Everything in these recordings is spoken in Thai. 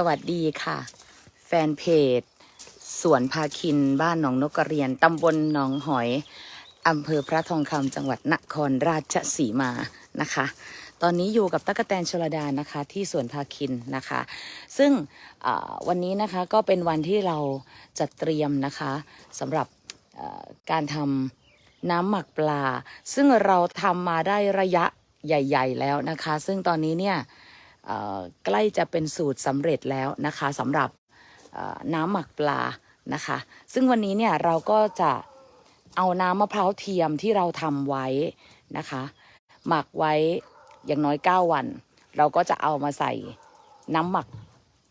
สวัสดีค่ะ แฟนเพจ สวนพาคินบ้านหนองนกกระเรียนตำบลหนองหอยอำเภอพระทองคำจังหวัดนครราชสีมานะคะ ตอนนี้อยู่กับตั๊กแตนชลดานะคะที่สวนพาคินนะคะ ซึ่งวันนี้นะคะก็เป็นวันที่เราจะเตรียมนะคะสำหรับการทำน้ำหมักปลา ซึ่งเราทำมาได้ระยะใหญ่ ๆ แล้วนะคะ ซึ่งตอนนี้เนี่ย ใกล้จะเป็นสูตรสำเร็จแล้วนะคะสำหรับน้ำหมักปลานะคะ ซึ่งวันนี้เนี่ยเราก็จะเอาน้ำมะพร้าวเทียมที่เราทำไว้นะคะ หมักไว้อย่างน้อย 9 วัน เราก็จะเอามาใส่น้ำหมัก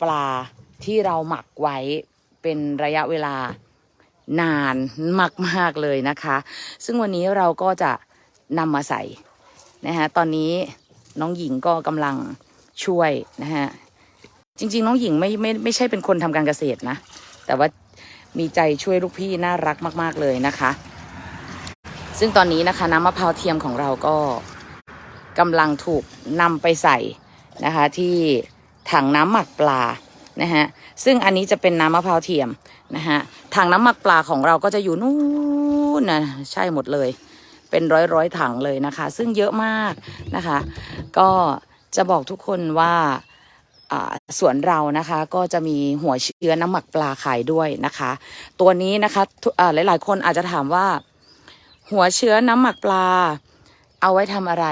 ปลาที่เราหมักไว้เป็นระยะเวลานานมากๆเลยนะคะ ซึ่งวันนี้เราก็จะนำมาใส่นะคะตอนนี้น้องหญิงก็กำลัง ช่วยนะฮะจริง ๆ น้องหญิงไม่ไม่ไม่ใช่เป็นคนทำการเกษตรนะ แต่ว่ามีใจช่วยลูกพี่น่ารักมาก ๆ เลยนะคะ ซึ่งตอนนี้นะคะน้ำมะพร้าวเทียมของเราก็กำลังถูกนำไปใส่นะคะที่ถังน้ำหมักปลานะฮะซึ่งอันนี้จะเป็นน้ำมะพร้าวเทียมนะฮะถังน้ำหมักปลาของเราก็จะอยู่นู่นนะใช่หมดเลย เป็นร้อยร้อยถังเลยนะคะ ซึ่งเยอะมากนะคะ ก็ จะบอกทุกคนว่าสวนเรานะคะก็จะมีหัวเชื้อน้ำหมักปลาขายด้วยนะคะ ตัวนี้นะคะทุอ่าหลายๆ คนอาจจะถามว่า หัวเชื้อน้ำหมักปลา เอาไว้ทำอะไร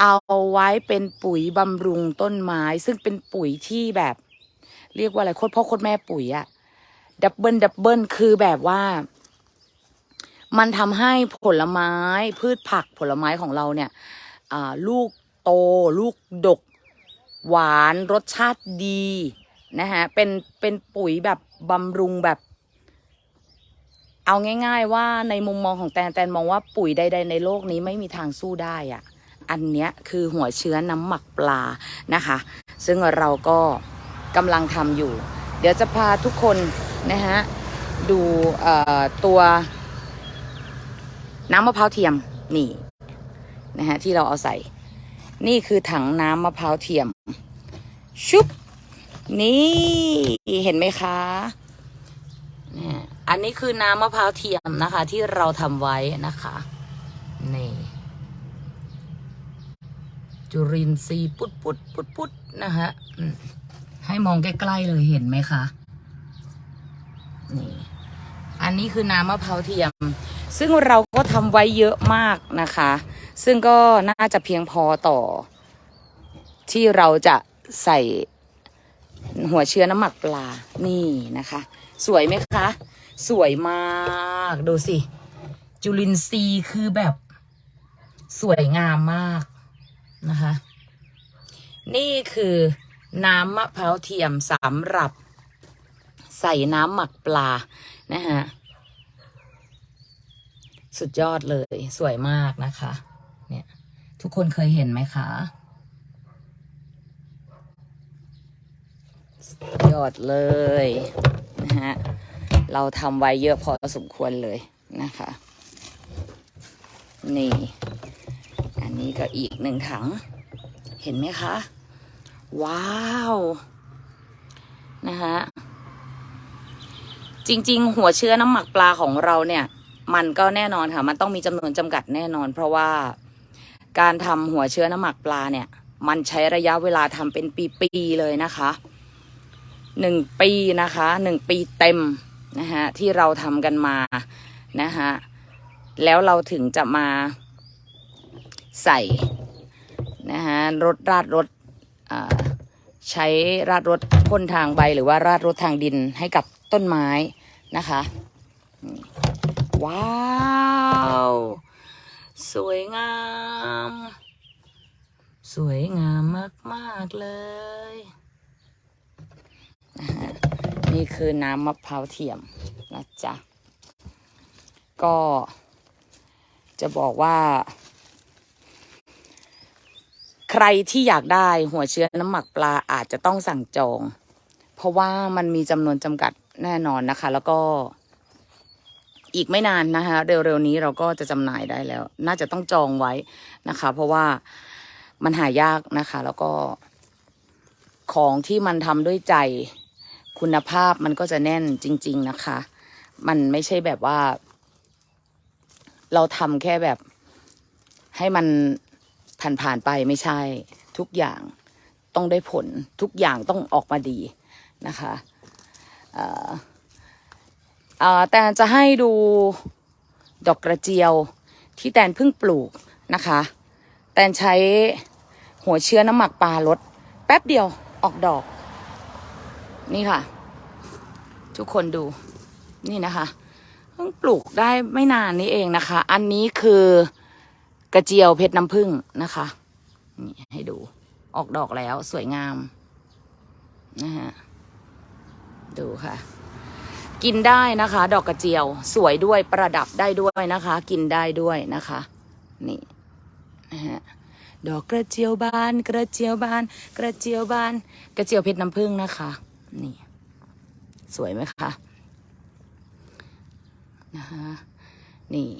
เอาไว้เป็นปุ๋ยบำรุงต้นไม้ ซึ่งเป็นปุ๋ยที่แบบ เรียกว่าอะไรโคตรพ่อโคตรแม่ปุ๋ยอะดับเบิลดับเบิลคือแบบว่า มันทำให้ผลไม้พืชผักผลไม้ของเราเนี่ยลูก โต ลูกดก หวานรสชาติดีนะฮะเป็นเป็นปุ๋ยแบบบำรุงแบบ เอาง่าย ๆ ว่าในมุมมองของแตนแตนมองว่าปุ๋ยใด ๆ ในโลกนี้ไม่มีทางสู้ได้อะอันเนี้ยคือหัวเชื้อน้ำหมักปลานะคะ ซึ่งเราก็กำลังทำอยู่ เดี๋ยวจะพาทุกคนนะฮะดูตัวน้ำมะพร้าวเทียมนี่นะฮะที่เราเอาใส่ นี่คือถังน้ำมะพร้าวเทียม ชุบ นี่เห็นไหมคะนี่อันนี้คือน้ำมะพร้าวเทียมนะคะ ที่เราทำไว้นะคะ นี่ จุรินทรีย์ปุดปุดปุดปุดนะฮะให้มองใกล้ๆเลยเห็นไหมคะ นี่ อันนี้คือน้ำมะพร้าวเทียม ซึ่งเราก็ทำไว้เยอะมากนะคะ ซึ่งก็น่าจะเพียงพอต่อ ที่เราจะใส่หัวเชื้อน้ำหมักปลา นี่นะคะ สวยไหมคะ สวยมาก ดูสิ จุลินทรีย์คือแบบ สวยงามมากนะคะ นี่คือน้ำมะพร้าวเทียมสำหรับใส่น้ำหมักปลา นะฮะ สุดยอดเลย สวยมากนะคะ ทุกคนเคยเห็นไหมคะยอดเลยนะฮะ เราทำไว้เยอะพอสมควรเลยนะคะ นี่ อันนี้ก็อีกหนึ่งถัง เห็นไหมคะ ว้าว นะฮะจริง ๆ หัวเชื้อน้ำหมักปลาของเราเนี่ย มันก็แน่นอนค่ะ มันต้องมีจำนวนจำกัดแน่นอน เพราะว่า การทำหัวเชื้อน้ำหมักปลาเนี่ย มันใช้ระยะเวลาทำเป็นปีๆเลยนะคะหนึ่งปีนะคะหนึ่งปีเต็มนะฮะที่เราทำกันมานะฮะแล้วเราถึงจะมาใส่นะฮะรถราดรถใช้ราดรถพ่นทางใบหรือว่าราดรถทางดินให้กับต้นไม้นะคะ ว้าว สวยงาม สวยงามมากๆเลย นี่คือน้ำมะพร้าวเทียมนะจ๊ะ ก็จะบอกว่า ใครที่อยากได้หัวเชื้อน้ำหมักปลาอาจจะต้องสั่งจอง เพราะว่ามันมีจำนวนจำกัดแน่นอนนะคะ แล้วก็ อีกไม่นานนะคะ เร็วๆนี้เราก็จะจำหน่ายได้แล้ว น่าจะต้องจองไว้นะคะ เพราะว่ามันหายากนะคะ แล้วก็ของที่มันทำด้วยใจคุณภาพมันก็จะแน่นจริง ๆนะคะ มันไม่ใช่แบบว่า เราทำแค่แบบให้มันผ่านๆไปไม่ใช่ ทุกอย่างต้องได้ผล ทุกอย่างต้องออกมาดีนะคะ เอ่อเอ่อ แต่จะให้ดูดอกกระเจียวที่แตนเพิ่งปลูกนะคะ แตนใช้หัวเชื้อน้ำหมักปลาลด แป๊บเดียวออกดอก นี่ค่ะ ทุกคนดูนี่นะคะ เพิ่งปลูกได้ไม่นานนี้เองนะคะ อันนี้คือกระเจียวเพชรน้ำผึ้งนะคะนี่ให้ดูออกดอกแล้วสวยงามนะฮะดูค่ะ กินได้นะคะ ดอกกระเจียว สวยด้วยประดับได้ด้วยนะคะ กินได้ด้วยนะคะ นี่นะฮะดอกกระเจียวบาน กระเจียวบาน กระเจียวบาน กระเจียวเพชรน้ำผึ้งนะคะ นี่ สวยไหมคะนะคะนี่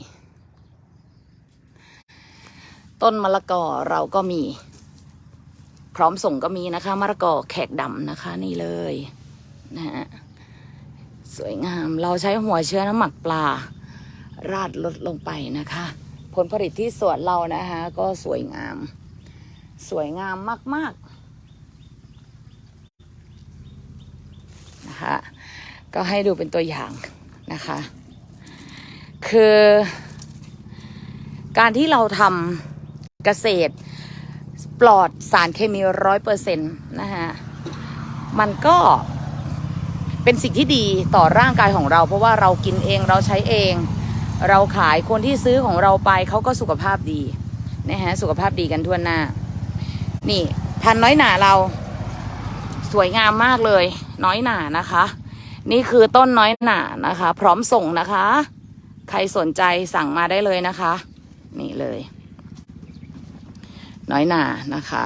ต้นมะละกอเราก็มี พร้อมส่งก็มีนะคะมะละกอแขกดำนะคะ นี่เลยนะฮะ สวยงาม เราใช้หัวเชื้อน้ำหมักปลา ราดลดลงไปนะคะ ผลผลิตที่สวนเรานะคะ ก็สวยงาม สวยงามมาก ๆ นะคะ ก็ให้ดูเป็นตัวอย่างนะคะ คือ การที่เราทำเกษตร ปลอดสารเคมีร้อยเปอร์เซ็นต์นะคะมันก็ เป็นสิ่งที่ดีต่อร่างกายของเรา เพราะว่าเรากินเองเราใช้เอง เราขายคนที่ซื้อของเราไปเขาก็สุขภาพดีนะฮะสุขภาพดีกันทั่วหน้า นี่พันน้อยหนาเรา สวยงามมากเลย น้อยหนานะคะ นี่คือต้นน้อยหนานะคะ พร้อมส่งนะคะ ใครสนใจสั่งมาได้เลยนะคะ นี่เลย น้อยหนานะคะ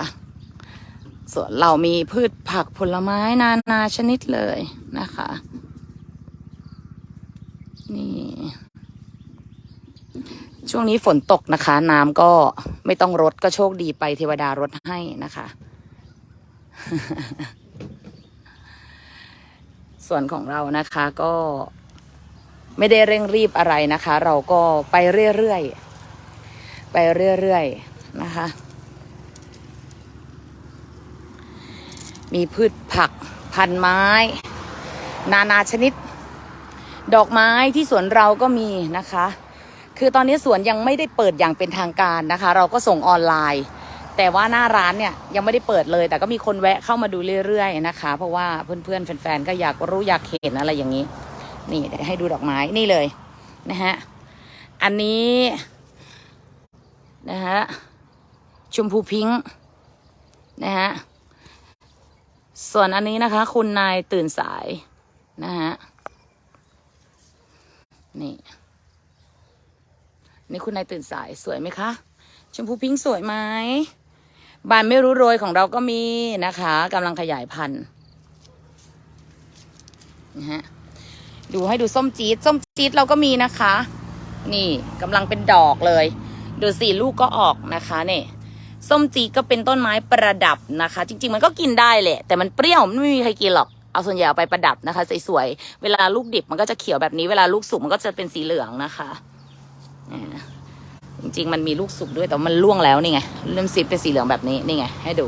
ส่วนเรามีพืชผักผลไม้นานาชนิดเลย นะคะ นี่ ช่วงนี้ฝนตกนะคะ น้ำก็ไม่ต้องรดก็โชคดีไปเทวดารดให้นะคะ ส่วนของเรานะคะก็ไม่ได้เร่งรีบอะไรนะคะ เราก็ไปเรื่อยๆ ไปเรื่อยๆ นะคะ มีพืชผักพันไม้ นานาชนิด ดอกไม้ที่สวนเราก็มีนะคะ คือตอนนี้สวนยังไม่ได้เปิดอย่างเป็นทางการนะคะ เราก็ส่งออนไลน์ แต่ว่าหน้าร้านเนี่ยยังไม่ได้เปิดเลย แต่ก็มีคนแวะเข้ามาดูเรื่อยๆนะคะ เพราะว่าเพื่อนๆแฟนๆก็อยากรู้อยากเห็นอะไรอย่างนี้ นี่เดี๋ยวให้ดูดอกไม้นี่เลยนะฮะอันนี้นะฮะชมพูพิงค์นะฮะส่วนอันนี้นะคะ คุณนายตื่นสาย นะฮะ นี่ นี่คุณนายตื่นสายสวยไหมคะ ชมพูพิงค์สวยไหมบานไม่รู้โรยของเราก็มีนะคะกำลังขยายพันธุ์นะฮะดูให้ดูส้มจี๊ดส้มจี๊ดเราก็มีนะคะ นี่กำลังเป็นดอกเลย ดูสิลูกก็ออกนะคะเนี่ยส้มจี๊ดก็เป็นต้นไม้ประดับนะคะ จริง ๆ มันก็กินได้แหละ แต่มันเปรี้ยวมันไม่มีใครกินหรอก เอาส่วนใหญ่เอาไปประดับนะคะสวยๆเวลาลูกดิบมันก็จะเขียวแบบนี้เวลาลูกสุกมันก็จะเป็นสีเหลืองนะคะจริงๆมันมีลูกสุกด้วยแต่มันล่วงแล้วนี่ไงเริ่มสีเป็นสีเหลืองแบบนี้นี่ไงให้ดู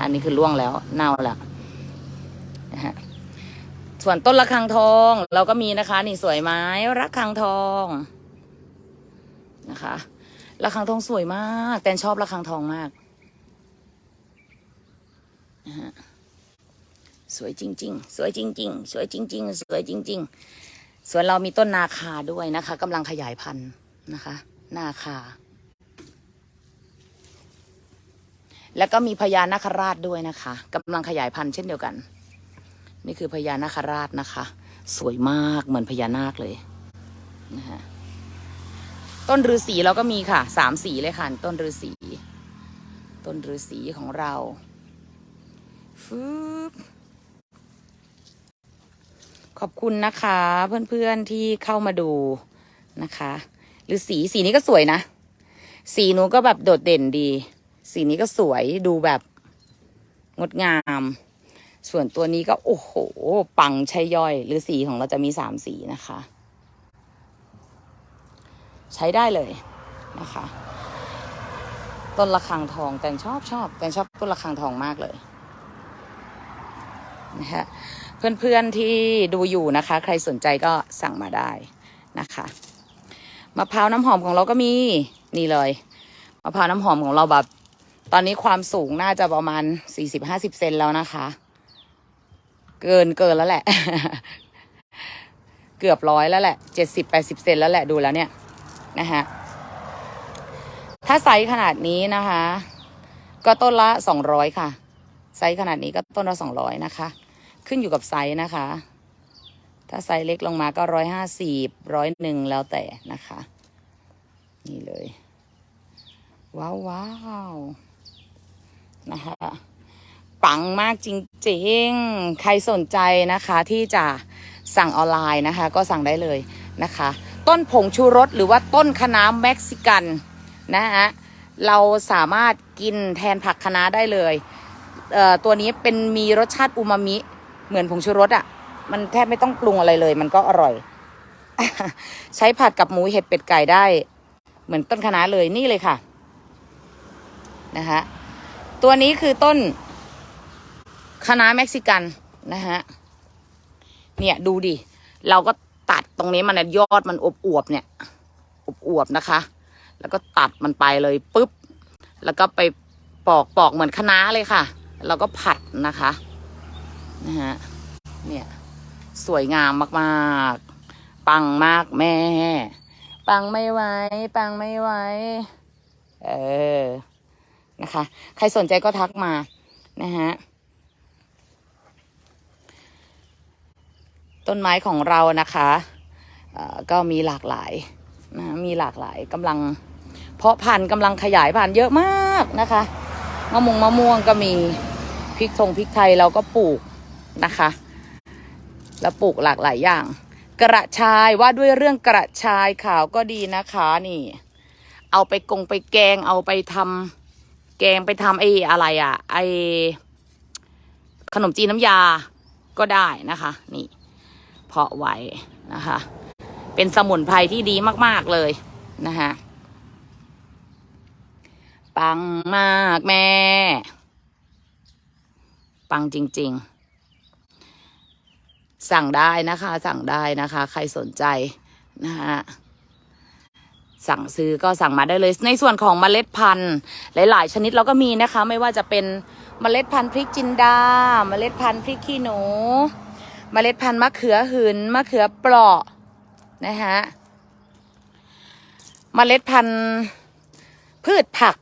อันนี้คือล่วงแล้วเน่าแล้วนะฮะส่วนต้นระฆังทองเราก็มีนะคะ นี่สวยไหมระฆังทองนะคะระฆังทองสวยมาก แตนชอบระฆังทองมากนะฮะ สวยจริง ๆ สวยจริง ๆ สวยจริง ๆ สวยจริง ๆสวนเรามีต้นนาคาด้วยนะคะกำลังขยายพันธุ์นะคะ นาคา แล้วก็มีพญานาคราชด้วยนะคะกำลังขยายพันธุ์เช่นเดียวกัน นี่คือพญานาคราชนะคะ สวยมากเหมือนพญานาคเลยนะฮะต้นฤาษีเราก็มีค่ะสามสีเลยค่ะ ต้นฤาษีต้นฤาษีของเราฟืบ อบคุณนะคะ เพื่อนๆที่เข้ามาดูนะคะฤาษีสีนี้ก็สวยนะ สีหนูก็แบบโดดเด่นดี สีนี้ก็สวยดูแบบงดงาม ส่วนตัวนี้ก็โอ้โห ปังใช่ย่อย หรือสีของเราจะมีสามสีนะคะ ใช้ได้เลยนะคะ ต้นระฆังทองแต่ชอบชอบแต่ชอบต้นระฆังทองมากเลย นะคะเพื่อนๆที่ดูอยู่นะคะ ใครสนใจก็สั่งมาได้นะคะมะพร้าวน้ำหอมของเราก็มีนี่เลยมะพร้าวน้ำหอมของเราแบบ ตอนนี้ความสูงน่าจะประมาณสี่สิบห้าสิบเซนแล้วนะคะ เกินเกินแล้วแหละ เกือบร้อยแล้วแหละเจ็ดสิบแปดสิบเซนแล้วแหละดูแล้วเนี่ยนะฮะถ้าไซส์ขนาดนี้นะคะ ก็ต้นละสองร้อยค่ะ ไซส์ขนาดนี้ก็ต้นละสองร้อยนะคะ ขึ้นอยู่กับไซส์นะคะ ถ้าไซส์เล็กลงมาก็ร้อยห้าสิบร้อยหนึ่งแล้วแต่นะคะ นี่เลย ว้าวว้าวนะคะปังมากจริงๆ ใครสนใจนะคะที่จะสั่งออนไลน์นะคะ ก็สั่งได้เลยนะคะ ต้นผงชูรสหรือว่าต้นคะน้าเม็กซิกันนะฮะเราสามารถกินแทนผักคะน้าได้เลยเตัวนี้เป็นมีรสชาติอูมามิ เหมือนผงชูรสอะ่ะ มันแทบไม่ต้องปรุงอะไรเลย มันก็อร่อย ใช้ผัดกับหมูเห็ดเป็ดไก่ได้ เหมือนต้นคะน้าเลยนี่เลยค่ะ นะคะตัวนี้คือต้นคณะเม็กซิกันนะฮะเนี่ยดูดิ เราก็ตัดตรงนี้มันยอดมันอบอวบๆเนี่ยอบอวบๆนะคะ แล้วก็ตัดมันไปเลยปุ๊บ แล้วก็ไปปอกปอกเหมือนคะน้าเลยค่ะ แล้วก็ผัดนะคะ นะฮะเนี่ยสวยงามมากๆ ปังมากแม่ ปังไม่ไหวปังไม่ไหวเออนะคะ ใครสนใจก็ทักมานะฮะต้นไม้ของเรานะคะก็มีหลากหลายนะมีหลากหลายกำลัง เพาะพันธุ์กำลังขยายพันธุ์เยอะมากนะคะมะม่วงมะม่วงก็มีพริกทงพริกไทยเราก็ปลูก นะคะ แล้วปลูกหลากหลายอย่าง กระชายว่าด้วยเรื่องกระชายขาวก็ดีนะคะนี่ เอาไปกงไปแกงเอาไปทำแกงไปทำไอ้อะไรอะ่ะไอขนมจีนน้ำยาก็ได้นะคะ นี่เพาะไว้นะคะ เป็นสมุนไพรที่ดีมาก ๆ เลยนะคะปังมากแม่ ปังจริง ๆ สั่งได้นะคะ สั่งได้นะคะ ใครสนใจนะฮะสั่งซื้อก็สั่งมาได้เลย ในส่วนของเมล็ดพันธุ์หลาย ๆ ชนิดเราก็มีนะคะ ไม่ว่าจะเป็นเมล็ดพันธุ์พริกจินดา เมล็ดพันธุ์พริกขี้หนู เมล็ดพันธุ์มะเขือหืนมะเขือเปราะนะฮะเมล็ดพันธุ์พืชผัก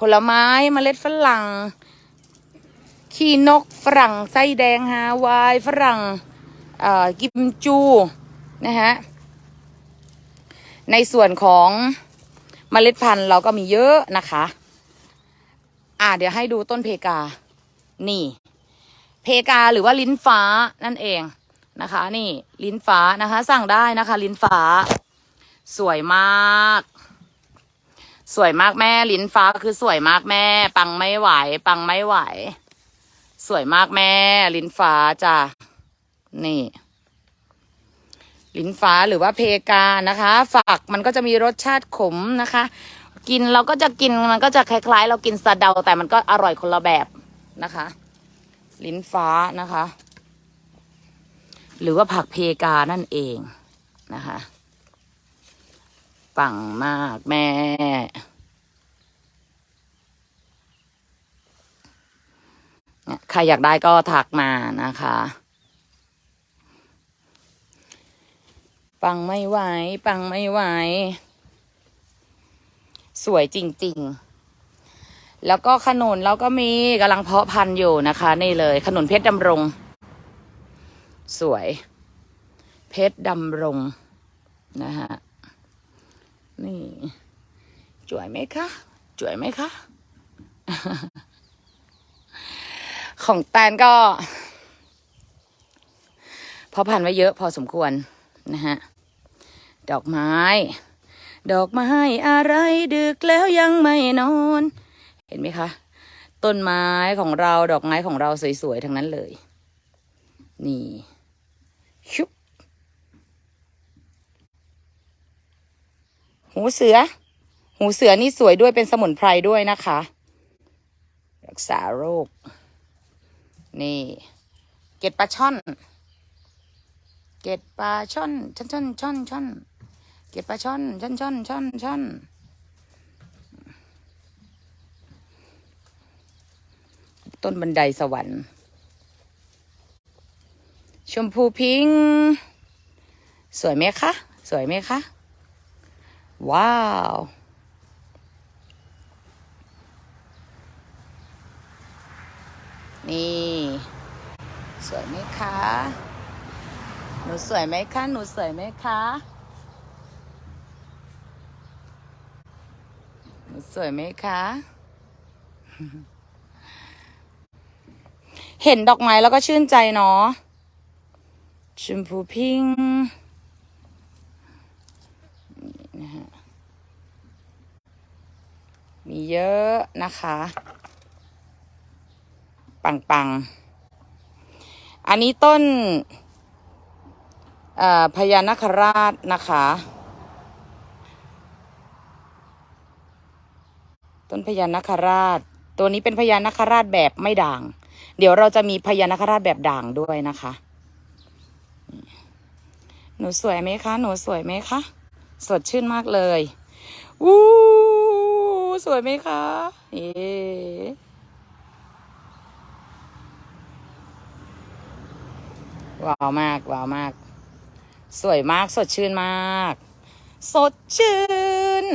ผลไม้ เมล็ดฝรั่งขี้นกฝรั่งไส้แดงฮาวายฝรั่ง กิมจูนะฮะในส่วนของเมล็ดพันธุ์เราก็มีเยอะนะคะ อ่าเดี๋ยวให้ดูต้นเพกา นี่ เพกาหรือว่าลิ้นฟ้านั่นเองนะคะ นี่ลิ้นฟ้านะคะ สั่งได้นะคะ ลิ้นฟ้า สวยมาก สวยมากแม่ ลิ้นฟ้าคือสวยมากแม่ ปังไม่ไหว ปังไม่ไหว สวยมากแม่ ลิ้นฟ้าจ้ะ นี่ ลิ้นฟ้าหรือว่าเพกานะคะ ฝักมันก็จะมีรสชาติขมนะคะ กินเราก็จะกินมันก็จะคล้ายๆ เรากินสะเดาแต่มันก็อร่อยคนละแบบนะคะ ลิ้นฟ้านะคะ หรือว่าผักเพกานั่นเองนะคะปังมากแม่ ใครอยากได้ก็ทักมานะคะ ปังไม่ไหว ปังไม่ไหว สวยจริง ๆ แล้วก็ขนุนเราก็มีกำลังเพาะพันธุ์อยู่นะคะ นี่เลยขนุนเพชรดำรง สวย เพชรดำรงนะฮะนี่สวยไหมคะสวยไหมคะ ของแตนก็พอพันธุ์ไว้เยอะพอสมควรนะฮะ ดอกไม้ ดอกไม้อะไรดึกแล้วยังไม่นอน เห็นไหมคะ ต้นไม้ของเราดอกไม้ของเราสวยๆทั้งนั้นเลย นี่ชุบหูเสือ หูเสือนี่สวยด้วยเป็นสมุนไพรด้วยนะคะ รักษาโรค นี่ เก็ดปลาช่อน เก็ดปลาช่อนช่อนช่อนช่อนช่อน เกล็ดปลาช่อนช่อนช่อนช่อนช่อนต้นบันไดสวรรค์ ชมพูพิงค์สวยไหมคะ สวยไหมคะ ว้าวนี่ สวยไหมคะ หนูสวยไหมคะ หนูสวยไหมคะ หนู สวยไหมคะ เห็นดอกไม้แล้วก็ชื่นใจเนาะชมพูพิงนะฮะมีเยอะนะคะ ปังปังๆอันนี้ต้นพญานาคราชนะคะ ต้นพญานาคราช ตัวนี้เป็นพญานาคราชแบบไม่ด่าง เดี๋ยวเราจะมีพญานาคราชแบบด่างด้วยนะคะ หนูสวยไหมคะ หนูสวยไหมคะ สดชื่นมากเลยอู้สวยไหมคะเอ๊ว้าวมากว้าวมาก สวยมากสดชื่นมาก สดชื่น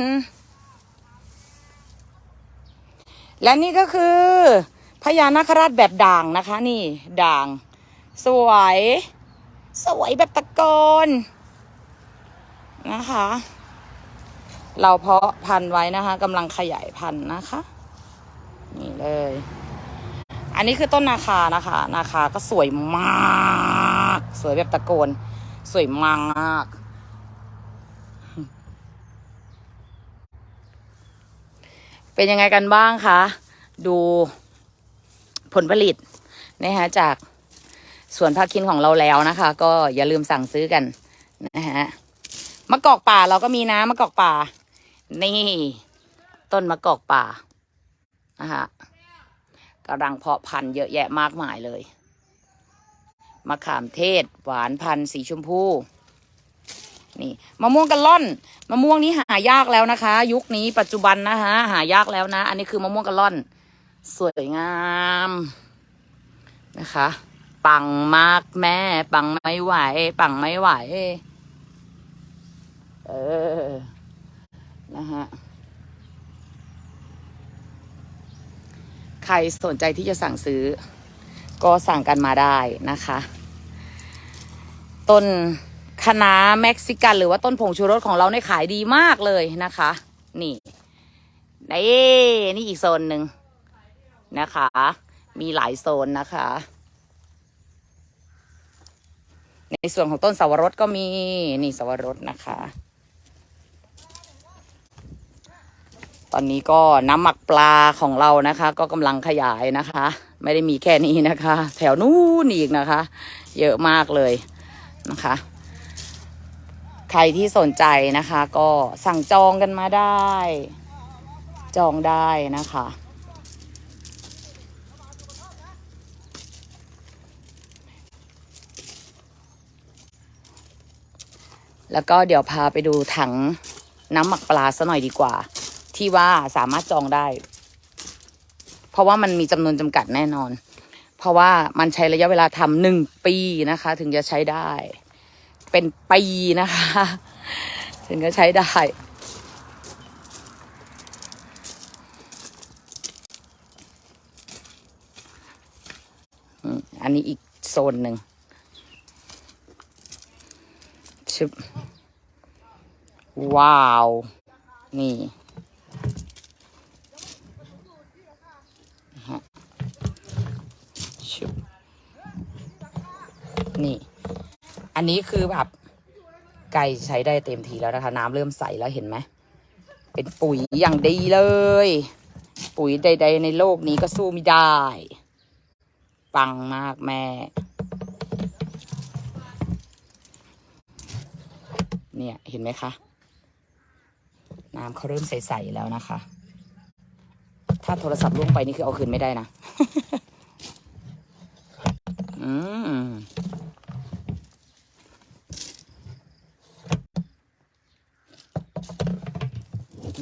และนี่ก็คือพญานาคราชแบบด่างนะคะ นี่ด่าง สวย สวยแบบตะโกนนะคะ เราเพาะพันธุ์ไว้นะคะกำลังขยายพันธุ์นะคะ นี่เลย อันนี้คือต้นนาคานะคะ นาคาก็สวยมาก สวยแบบตะโกน สวยมาก เป็นยังไงกันบ้างคะ ดูผลผลิตนะคะจากสวนผักคินของเราแล้วนะคะ ก็อย่าลืมสั่งซื้อกันนะฮะมะกอกป่าเราก็มีนะมะกอกป่า นี่ ต้นมะกอกป่านะคะกำลังเพาะพันธุ์เยอะแยะมากมายเลยมะขามเทศ หวานพันธุ์สีชมพู นี่มะม่วงกะล่อนมะม่วงนี้หายากแล้วนะคะ ยุคนี้ปัจจุบันนะคะหายากแล้วนะ อันนี้คือมะม่วงกะล่อน สวยงามนะคะ ปังมากแม่ ปังไม่ไหว ปังไม่ไหว เออนะฮะใครสนใจที่จะสั่งซื้อ ก็สั่งกันมาได้นะคะ ต้น คณะเม็กซิกันหรือว่าต้นผงชูรสของเราในขายดีมากเลยนะคะ นี่นี่นี่อีกโซนหนึ่งนะคะ มีหลายโซนนะคะ ในส่วนของต้นสวรสก็มีนี่สวรสนะคะ ตอนนี้ก็น้ำหมักปลาของเรานะคะ ก็กำลังขยายนะคะ ไม่ได้มีแค่นี้นะคะ แถวนู้นอีกนะคะ เยอะมากเลยนะคะ ใครที่สนใจนะคะ ก็สั่งจองกันมาได้ จองได้นะคะ แล้วก็เดี๋ยวพาไปดูถังน้ำหมักปลาซะหน่อยดีกว่า ที่ว่าสามารถจองได้ เพราะว่ามันมีจำนวนจำกัดแน่นอน เพราะว่ามันใช้ระยะเวลาทำหนึ่งปีนะคะ ถึงจะใช้ได้ เป็นปีนะคะถึงจะใช้ได้ อันนี้อีกโซนหนึ่งชึบว้าว นี่ฮะชึบนี่ อันนี้คือแบบไก่ใช้ได้เต็มทีแล้วนะคะน้ำเริ่มใสแล้วเห็นไหม เป็นปุ๋ยอย่างดีเลย ปุ๋ยใด ๆ ในโลกนี้ก็สู้ไม่ได้ ปังมากแม่ เนี่ยเห็นไหมคะ น้ำเขาเริ่มใส ๆ แล้วนะคะ ถ้าโทรศัพท์ล่วงไปนี่คือเอาคืนไม่ได้นะ อืม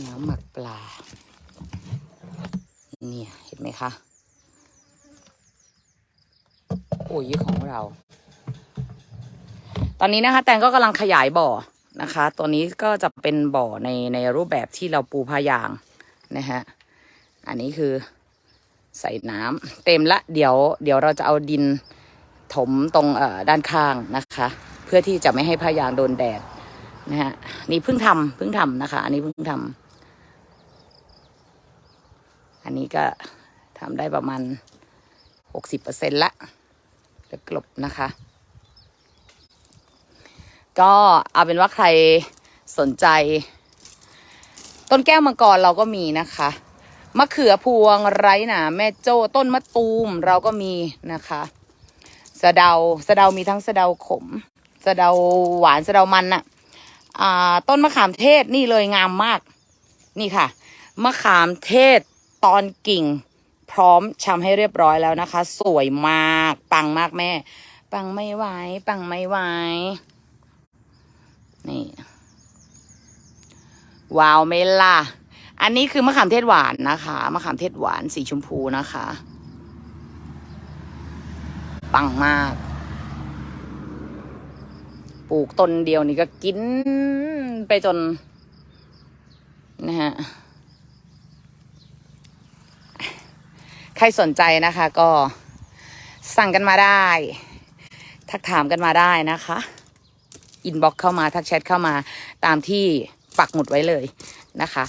น้ำหมักปลา เนี่ย เห็ นไหมคะปุ๋ยของเรา ตอนนี้นะคะ แตงก็กำลังขยายบ่อนะคะ ตัวนี้ก็จะเป็นบ่อในในรูปแบบที่เราปูผ้ายางนะฮะ อันนี้คือใส่น้ำเต็มละ เดี๋ยว เดี๋ยวเราจะเอาดินถมตรงเอ่อด้านข้างนะคะ เพื่อที่จะไม่ให้ผ้ายางโดนแดดนะฮะ นี่เพิ่งทำเพิ่งทำนะคะ อันนี้เพิ่งทำอันนี้ก็ ทำได้ประมาณหกสิบเปอร์เซ็นละเดี๋ยวกลบนะคะ ก็เอาเป็นว่าใครสนใจ ต้นแก้วมังกรเราก็มีนะคะ มะเขือพวงไร้หนาแม่โจ้ต้นมะตูมเราก็มีนะคะสะเดาสะเดามีทั้งสะเดาขมสะเดาหวานสะเดามันน่ะอ่าต้นมะขามเทศนี่เลยงามมาก นี่ค่ะ มะขามเทศตอนกิ่ง พร้อมชำให้เรียบร้อยแล้วนะคะ สวยมาก ปังมากแม่ ปังไม่ไหวปังไม่ไหวนี่ว้าวไหมล่ะ อันนี้คือมะขามเทศหวานนะคะ มะขามเทศหวานสีชมพูนะคะ ปังมาก ปลูกต้นเดียวนี่ก็กินไปจนนะฮะ ใครสนใจนะคะ ก็สั่งกันมาได้ ทักถามกันมาได้นะคะ อินบ็อกเข้ามาทักแชทเข้ามาตามที่ปักหมุดไว้เลยนะคะ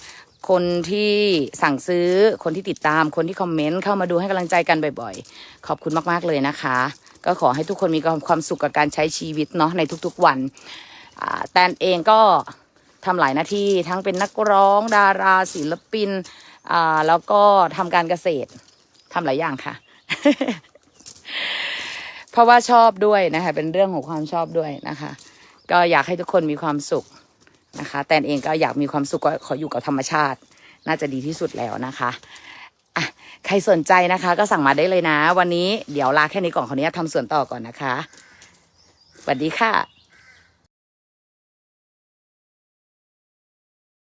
คนที่สั่งซื้อคนที่ติดตามคนที่คอมเมนต์เข้ามาดูให้กำลังใจกันบ่อยๆ ขอบคุณมากๆเลยนะคะ ก็ขอให้ทุกคนมีความสุขกับการใช้ชีวิตเนาะในทุกๆวันแตนเองก็ทำหลายหน้าที่ทั้งเป็นนักร้อง ดาราศิลปินแล้วก็ทำการเกษตร ทำหลายอย่างค่ะ เพราะว่าชอบด้วยนะคะ เป็นเรื่องของความชอบด้วยนะคะ ก็อยากให้ทุกคนมีความสุขนะคะ แตนเองก็อยากมีความสุขก็ขออยู่กับธรรมชาติ น่าจะดีที่สุดแล้วนะคะอะใครสนใจนะคะ ก็สั่งมาได้เลยนะ วันนี้เดี๋ยวลาแค่นี้ก่อนขออนุญาตทำส่วนต่อก่อนนะคะสวัสดีค่ะ